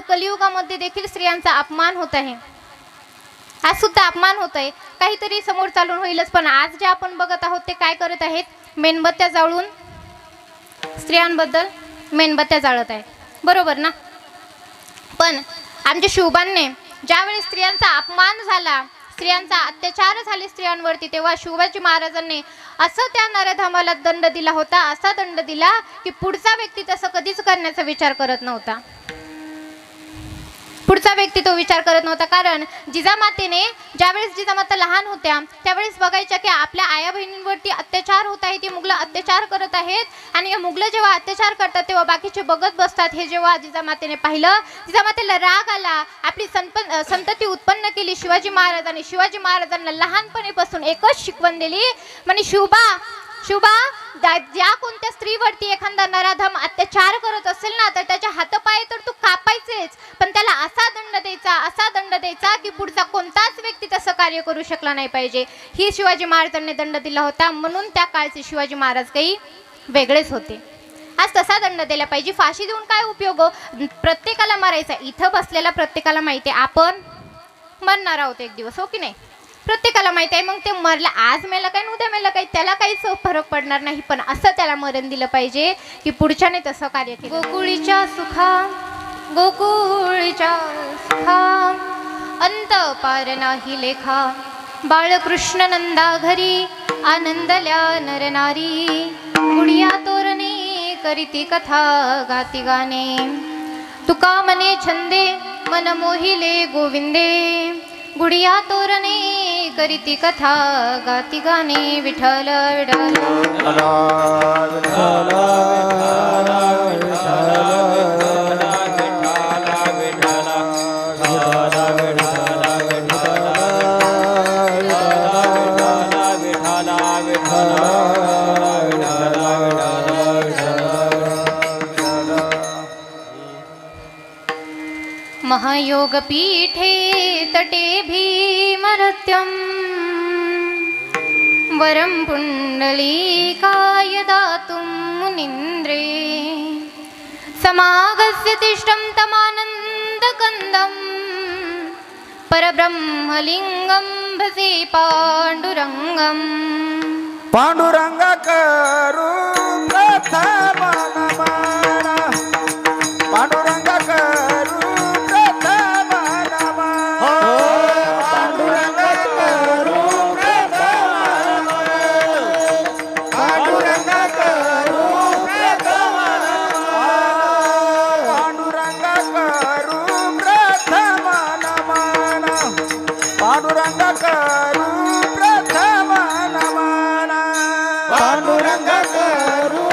आज कलियुगामध्ये देखील स्त्रियांचा अपमान होत आहे. आज सुद्धा अपमान होत आहे काहीतरी समोर चालून होईलच पण आज जे आपण बघत आहोत ते काय करत आहेत? मेणबत्त्या जाळून स्त्रियांबद्दल मेणबत्त्या जाळत आहे बरोबर ना? पण आमच्या शिवबांनी ज्यावेळी स्त्रियांचा अपमान झाला स्त्रियांचा अत्याचार झाले स्त्रियांवरती तेव्हा शिवाजी महाराजांनी असं त्या नरधामाला दंड दिला होता असा दंड दिला की पुढचा व्यक्ती तसं कधीच करण्याचा विचार करत नव्हता. पुढचा व्यक्ती तो विचार करत नव्हता. कारण जिजामातेने ज्यावेळेस जिजामाता लहान होत्या त्यावेळेस बघायच्या की आपल्या आया बहिणींवरती अत्याचार होत आहे ती मुगल अत्याचार करत आहेत आणि या जेव्हा अत्याचार करतात तेव्हा बाकीचे बघत बसतात. हे जेव्हा जिजामातेने पाहिलं जिजामातेला राग आला. आपली संपन संतती उत्पन्न केली शिवाजी महाराजांनी. शिवाजी महाराजांना लहानपणीपासून एकच शिकवण दिली. म्हणे शिवबा शुभा ज्या ज्या कोणत्या स्त्रीवरती एखादा नराधम अत्याचार करत असेल ना तर त्याच्या हातपाय तर तू कापायचेच. पण त्याला असा दंड द्यायचा असा दंड द्यायचा की पुढचा कोणताच व्यक्ती तसं कार्य करू शकला नाही पाहिजे. ही शिवाजी महाराजांनी दंड दिला होता. म्हणून त्या काळचे शिवाजी महाराज काही वेगळेच होते. आज तसा दंड दिला पाहिजे. फाशी देऊन काय उपयोग? हो? प्रत्येकाला मारायचा. इथं बसलेला प्रत्येकाला माहिती आहे. आपण मरणार आहोत एक दिवस हो की नाही? प्रत्येकाला माहिती आहे मग ते मरलं आज मेलं काय उद्या मेलं काय त्याला काहीच फरक पडणार नाही. पण असं त्याला मरण दिलं पाहिजे की पुढच्याने तसं कार्य केलं गोकुळीच्या सुखा गोकुळीच्या सुखा अंत पार नाही लेखा. बाळकृष्ण नंदा घरी आनंदल्या नरनारी गुडिया तोरणे करीती कथा गाती गाणे. तुका मने छंदे मन मोहिले गोविंदे. गुडिया तोरणे करीती कथा गाती गाणे विठ्ठल विठ्ठल। महायोगपीठे तटे भीमरत्यम् वरं पुण्डलीकाय दातुं मुनीन्द्रे। समागस्य तिष्ठं तमानन्दकन्दम् परब्रह्मलिङ्गं भजे पाण्डुरङ्गम्। पाण्डुरङ्गकरु पांडुरंग करू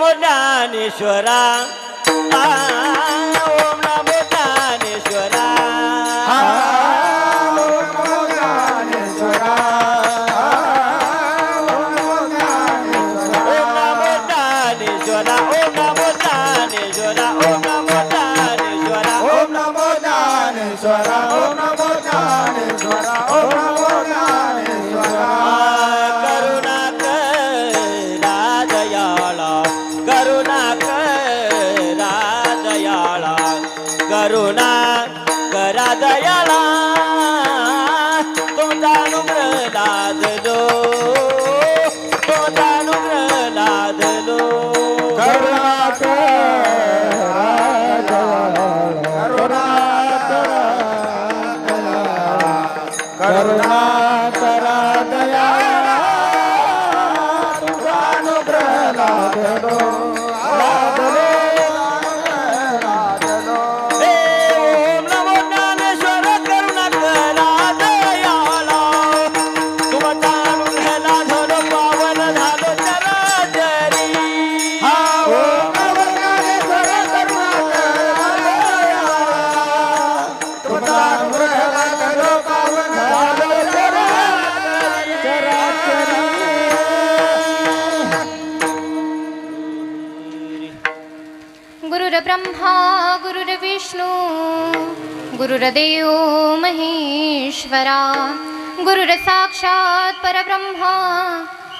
ओम नमो गुरुर्ब्रह्मा गुरुर्विष्णू गुरुर्देव महेश्वरा गुरुरसाक्षात् परब्रह्मा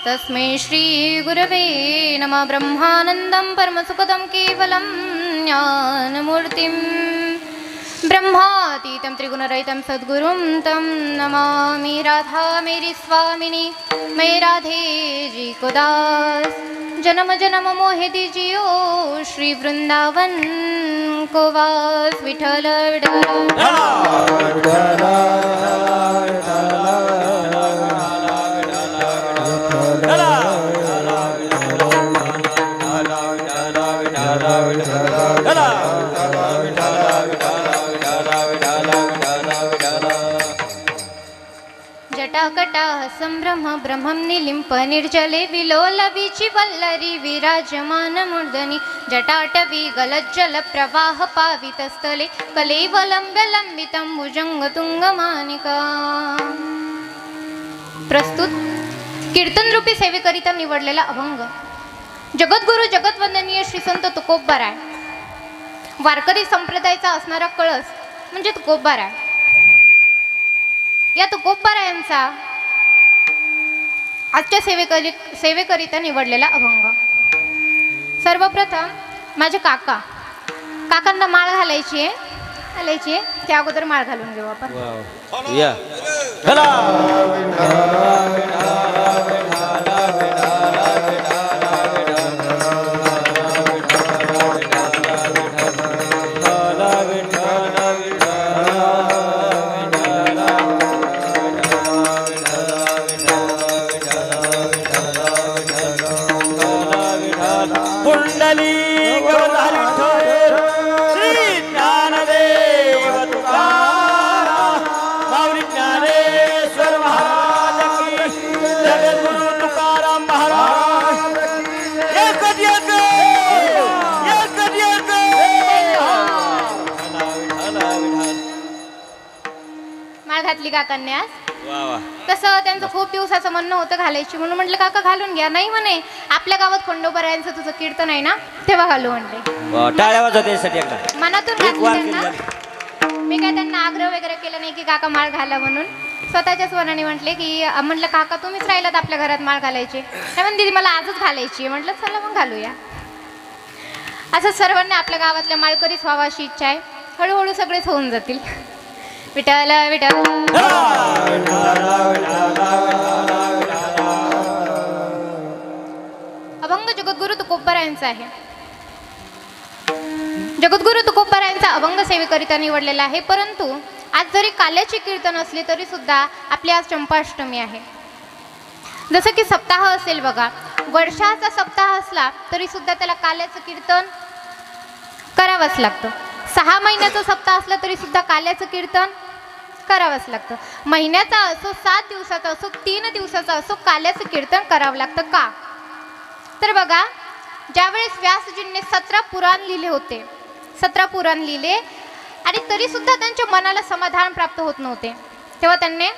तस्मै श्रीगुरवे नमः. ब्रह्मानन्दं परमसुखदं केवलं ज्ञानमूर्तिम् ब्रह्मातीतं त्रिगुणरहितं सद्गुरुं तं नमामि. राधा मेरी स्वामिनी मैं राधे जी कुदास जन्म जन्म मोहे दीजियो श्री वृंदावन को वास विठल विठल जटाकटा संभ्रम ब्रह्मं निलिम्प निर्जले विलोलविचि वल्लरी विराजमान मूर्धनि जटाटवी गलज्जल प्रवाह पावितस्थले कलेवलम्ब्य भुजङ्गतुङ्गमानिका। प्रस्तुत कीर्तनरूपी सेवेकरिता निवडलेला अभंग. जगद्गुरु जगतवंदनीय श्री संत तुकोबराय आहे वारकरी संप्रदायाचा असणारा कळस म्हणजे तुकोबराय या तुकोबरायांचा आजच्या सेवेकरी सेवेकरिता निवडलेला अभंग. सर्वप्रथम माझे काका. काकांना माळ घालायची आहे. घालायची आहे. त्या अगोदर माळ घालून घेऊ आपण. या आज वा वा. तसं त्यांचं खूप दिवसाचं म्हणणं होतं घालायची म्हणून म्हटलं काका घालून घ्या. नाही म्हणे आपल्या गावात खंडोबरायांचं तुझं कीर्तन आहे ना तेव्हा घालू म्हटले. वा, टाळ्या वाजवा त्यासाठी एकदा. मनातून एक वार घातली त्यांना केलं. मी काय त्यांना आग्रह वगैरे केला नाही की काका माळ घाला म्हणून. स्वतःच्याच मनाने म्हटले की अं, म्हटलं काका तुम्हीच राहिलात आपल्या घरात माळ घालायची. त्या म्हणून दिदी मला आजच घालायची आहे." म्हटलं चला मग घालूया. असं सर्वांनी आपल्या गावातल्या माळकरीच व्हावा अशी इच्छा आहे. हळूहळू सगळेच होऊन जातील. विठ्ठल विठ्ठल. अभंग जगद्गुरु तुकोबरायांचा आहे. जगद्गुरु तुकोबरायांचा अभंग सेवेकरिता निवडलेला आहे परंतु आज जरी काल्याची कीर्तन असली तरी सुद्धा आपली आज चंपाष्टमी आहे. जसं की सप्ताह असेल बघा वर्षाचा सप्ताह असला तरी सुद्धा त्याला काल्याचं कीर्तन करावंच लागतं. सहा महिन्याचा सप्ताह असला तरी सुद्धा काल्याचं कीर्तन करावंच लागतं. महिन्याचा असो सात दिवसाचा असो तीन दिवसाचा असो काल्याचं कीर्तन करावं लागतं का? तर बघा ज्यावेळेस व्यासजींनी सतरा पुराण लिहिले होते सतरा पुराण लिहिले आणि तरी सुद्धा त्यांच्या मनाला समाधान प्राप्त होत नव्हते. तेव्हा त्यांनी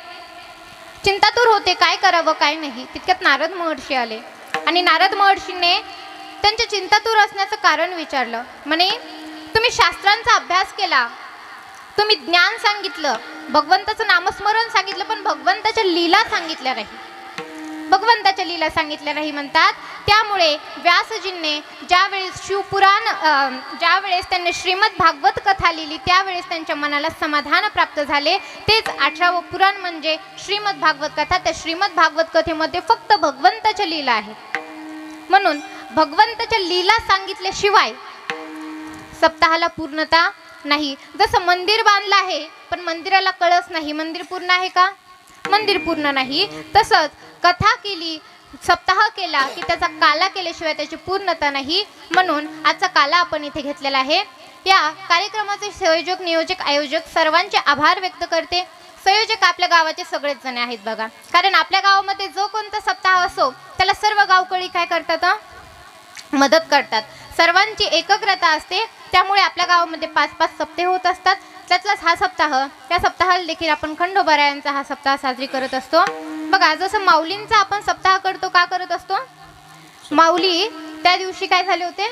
चिंतातूर होते काय करावं काय नाही. तितक्यात नारद महर्षी आले. आणि नारद महर्षीने त्यांच्या चिंतातूर असण्याचं कारण विचारलं. म्हणे तुम्ही शास्त्रांचा अभ्यास केला. तुम्ही ज्ञान सांगितलं. भगवंताचं नामस्मरण सांगितलं पण भगवंताच्या लीला सांगितल्या नाही. भगवंताच्या लीला सांगितल्या नाही म्हणतात. त्यामुळे व्यासजींनी ज्यावेळेस शिवपुराण ज्यावेळेस त्यांनी श्रीमद भागवत कथा लिहिली त्यावेळेस त्यांच्या मनाला समाधान प्राप्त झाले. तेच अठरावं पुराण म्हणजे श्रीमद भागवत कथा. त्या श्रीमद भागवत कथेमध्ये फक्त भगवंताच्या लीला आहेत म्हणून भगवंताच्या लीला सांगितल्याशिवाय सप्ताहाला पूर्णता नाही. जसं मंदिर बांधलं आहे पण मंदिराला कळस नाही. मंदिर पूर्ण आहे का? मंदिर पूर्ण नाही. तसंच कथा केली सप्ताह केला की त्याचा काला केल्याशिवाय त्याची पूर्णता नाही. म्हणून आजचा काला आपण इथे घेतलेला आहे. या कार्यक्रमाचे संयोजक नियोजक आयोजक सर्वांचे आभार व्यक्त करते. संयोजक आपल्या गावाचे सगळेच जण आहेत बघा. कारण आपल्या गावामध्ये जो कोणता सप्ताह असो त्याला सर्व गावकळी काय करतात मदत करतात. सर्वांची एकाग्रता असते. त्यामुळे आपल्या गावामध्ये पाच पाच सप्ते होत असतात. त्यातलाच हा सप्ताह. त्या सप्ताहाला देखील आपण खंडोबरायांचा हा सप्ताह साजरी करत असतो. बघा जसं माऊलींचा आपण सप्ताह करतो का करत असतो? माऊली त्या दिवशी काय झाले होते?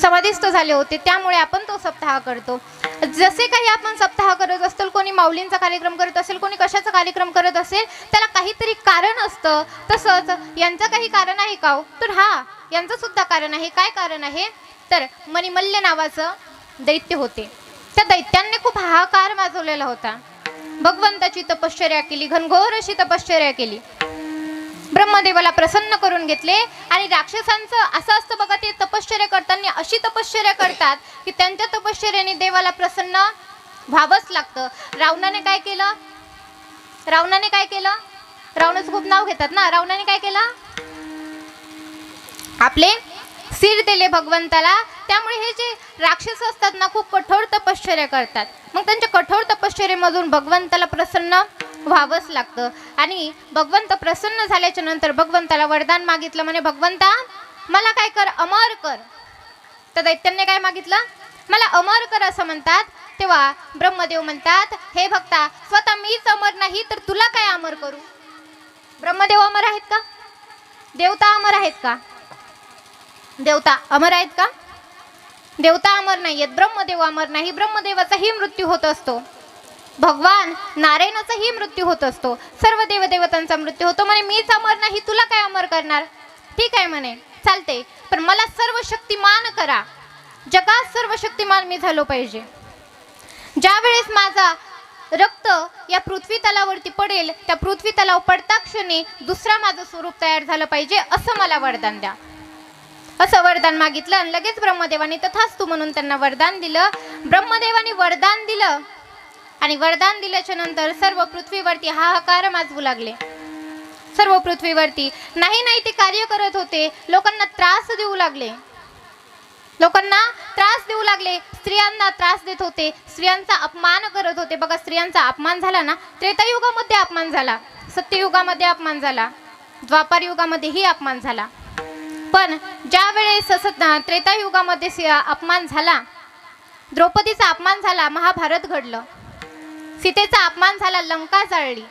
समाधीस्थ झाले होते त्यामुळे आपण तो सप्ताह करतो. जसे काही आपण सप्ताह करत असतो कोणी माऊलींचा कार्यक्रम करत असेल कोणी कशाचा कार्यक्रम करत असेल त्याला काहीतरी कारण असतं. तसंच यांचं काही कारण आहे का हो? तर हा यांचं सुद्धा कारण आहे. काय कारण आहे? तर मणिमल्य नावाचं दैत्य होते. त्या दैत्यांनी खूप हाहाकार माजवलेला होता. भगवंताची तपश्चर्या केली घनघोर अशी तपश्चर्या केली. ब्रह्मदेवाला प्रसन्न करून घेतले. आणि राक्षसांचं असं असतं बघा ते तपश्चर्या करताना अशी तपश्चर्या करतात की त्यांच्या तपश्चर्याने देवाला प्रसन्न व्हावंच लागतं. रावणाने काय केलं? रावणाने काय केलं? रावणाचं खूप नाव घेतात ना. रावणाने काय केलं? आपले सिर दिले भगवंताला. त्यामुळे हे जे राक्षस असतात ना खूप कठोर तपश्चर्या करतात. मग त्यांच्या कठोर तपश्चर्यामधून भगवंताला प्रसन्न व्हावंच लागतं. आणि भगवंत प्रसन्न झाल्याच्यानंतर भगवंताला वरदान मागितलं म्हणे भगवंता मला काय कर अमर कर. तर दैत्याने काय मागितलं? मला अमर कर असं म्हणतात. तेव्हा ब्रह्मदेव म्हणतात हे भक्ता स्वतः मीच अमर नाही तर तुला काय अमर करू? ब्रह्मदेव अमर आहेत का? देवता अमर आहेत का? देवता अमर आहेत का? देवता अमर नाही आहेत ब्रह्मदेव अमर नाही. ब्रह्मदेवाचाही मृत्यू होत असतो. भगवान नारायणाचाही मृत्यू होत असतो. सर्व देवदेवतांचा मृत्यू होतो. म्हणे मीच अमर नाही तुला काय अमर करणार? ठीक आहे म्हणे. चालते पण मला सर्व शक्तिमान करा. जगात सर्व शक्तिमान मी झालो पाहिजे. ज्या वेळेस माझा रक्त या पृथ्वी तलावरती पडेल त्या पृथ्वी तलाव पडता क्षणी दुसरा माझं स्वरूप तयार झालं पाहिजे असं मला वरदान द्या. असं वरदान मागितलं आणि लगेच ब्रह्मदेवाने तथास्तू म्हणून त्यांना वरदान दिलं. ब्रह्मदेवाने वरदान दिलं. आणि वरदान दिल्याच्या नंतर सर्व पृथ्वीवरती हाहाकार माजवू लागले. सर्व पृथ्वीवरती नाही नाही ते कार्य करत होते लोकांना त्रास देऊ लागले. लोकांना त्रास देऊ लागले स्त्रियांना त्रास देत होते स्त्रियांचा अपमान करत होते. बघा स्त्रियांचा अपमान झाला ना त्रेतायुगामध्ये अपमान झाला सत्ययुगामध्ये अपमान झाला द्वापार युगामध्येही अपमान झाला. पण ज्या वेळेस त्रेतायुगामध्ये अपमान झाला द्रौपदीचा अपमान झाला महाभारत घडलं. सीतेचा अपमान झाला लंका जाळली.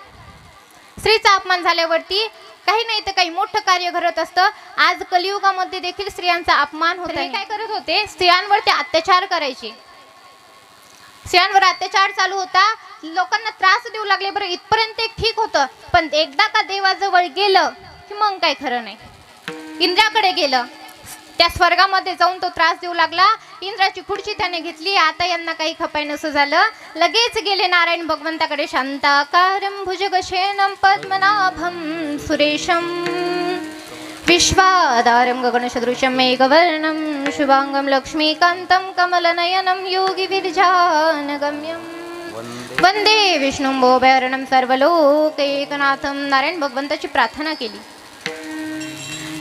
स्त्रीचा अपमान झाल्यावरती काही नाही तर काही मोठं कार्य घडत असतं. आज कलियुगामध्ये देखील स्त्रियांचा अपमान होत काय करत होते? स्त्रियांवर ते अत्याचार करायचे. स्त्रियांवर अत्याचार चालू होता. लोकांना त्रास देऊ लागले. बरं इथपर्यंत एक ठीक होतं. पण एकदा का देवाजवळ गेलं की मग काय खरं नाही. इंद्राकडे गेलं. त्या स्वर्गामध्ये जाऊन तो त्रास देऊ लागला. इंद्राची खुर्ची त्याने घेतली. आता यांना काही खपाय नसं झालं. लगेच गेले नारायण भगवंताकडे. शांताकारं भुजगशेनं पद्मनाभं सुरेशं. विश्वाधारं गगनसदृशं मेघवर्णं शुभांगं लक्ष्मीकान्तं कमलनयनं योगिविरजानगम्यं वंदे विष्णुं भोभयारणं सर्वलोकैकनाथं नारायण भगवंताची प्रार्थना केली.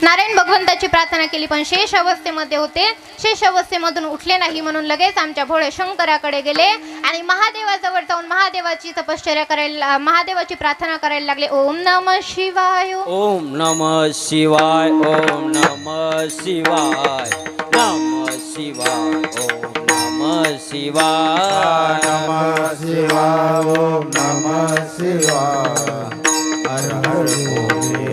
नारायण भगवंताची प्रार्थना केली पण शेष अवस्थेमध्ये होते. शेष अवस्थेमधून उठले नाही म्हणून लगेच आमच्या भोळे शंकराकडे गेले आणि महादेवाजवळ जाऊन महादेवाची तपश्चर्या करायला महादेवाची प्रार्थना करायला लागले. ओम नम शिवाय. ओम नम शिवाय ओम नम शिवाय नम शिवाय ओम नम शिवाय. नमः शिवाय ओम नमः शिवाय. हर हर भोले नमः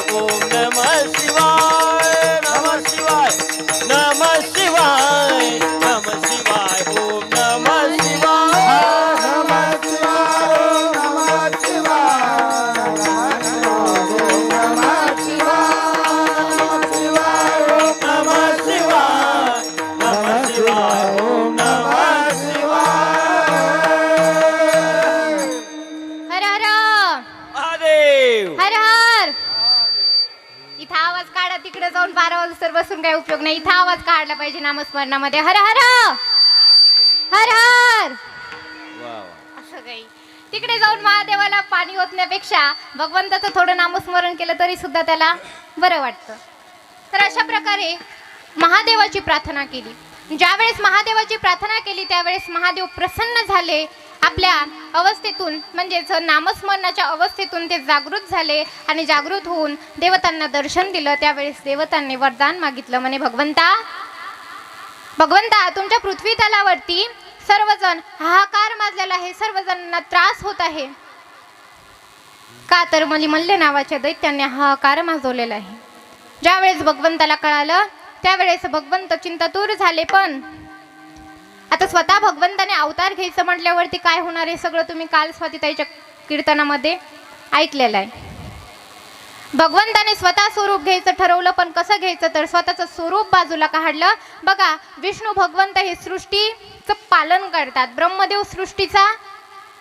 बारा बसून काही उपयोग नाही. इथं आवाज काढला पाहिजे नामस्मरणामध्ये. हर हर! हर हर! असं काही. तिकडे जाऊन महादेवाला पाणी ओतण्यापेक्षा भगवंताचं थोडं नामस्मरण केलं तरी सुद्धा त्याला बरं वाटतं. तर अशा प्रकारे महादेवाची प्रार्थना केली. ज्यावेळेस महादेवाची प्रार्थना केली त्यावेळेस महादेव प्रसन्न झाले. आपल्या अवस्थेतून म्हणजेच नामस्मरणाच्या अवस्थेतून ते जागृत झाले आणि जागृत होऊन देवतांना दर्शन दिलं. त्यावेळेस देवतांनी वरदान मागितलं. म्हणे भगवंता भगवंता तुमच्या पृथ्वी तलावरती सर्वजण हाहाकार माजलेला आहे. सर्वजणांना त्रास होत आहे. का तर मलिमल्ले नावाच्या दैत्याने हाहाकार माजवलेला आहे. ज्यावेळेस भगवंताला कळालं त्यावेळेस भगवंत चिंतातूर झाले. पण आता स्वतः भगवंताने अवतार घ्यायचं म्हटल्यावरती काय होणार आहे? सगळं तुम्ही काल स्वातीताईच्या कीर्तनामध्ये ऐकलेलं आहे. भगवंताने स्वतः स्वरूप घ्यायचं ठरवलं पण कसं घ्यायचं? तर स्वतःचं स्वरूप बाजूला काढलं. बघा विष्णू भगवंत हे सृष्टीचं पालन करतात. ब्रह्मदेव सृष्टीचा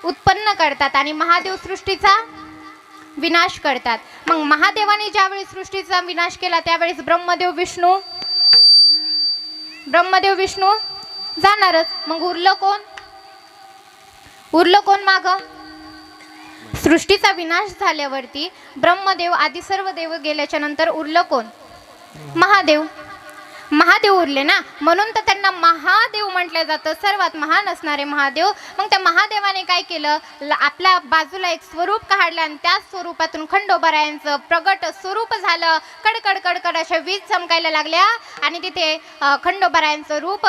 उत्पन्न करतात आणि महादेव सृष्टीचा विनाश करतात. मग महादेवाने ज्यावेळी सृष्टीचा विनाश केला त्यावेळेस ब्रह्मदेव विष्णू ब्रह्मदेव विष्णू जाणारच. मग उरलं कोण? उरलं कोण माग? सृष्टीचा विनाश झाल्यावरती ब्रह्मदेव आदी सर्व देव गेल्याच्यानंतर उरलं कोण? महादेव. महादेव उरले ना? म्हणून तर त्यांना महादेव म्हटलं जातं. सर्वात महान असणारे महादेव. मग त्या महादेवाने काय केलं? आपल्या बाजूला एक स्वरूप काढलं आणि त्या स्वरूपातून खंडोबरायांचं प्रगट स्वरूप झालं. कडकड कडकड अशा वीज चमकायला लागल्या आणि तिथे खंडोबरायांचं रूप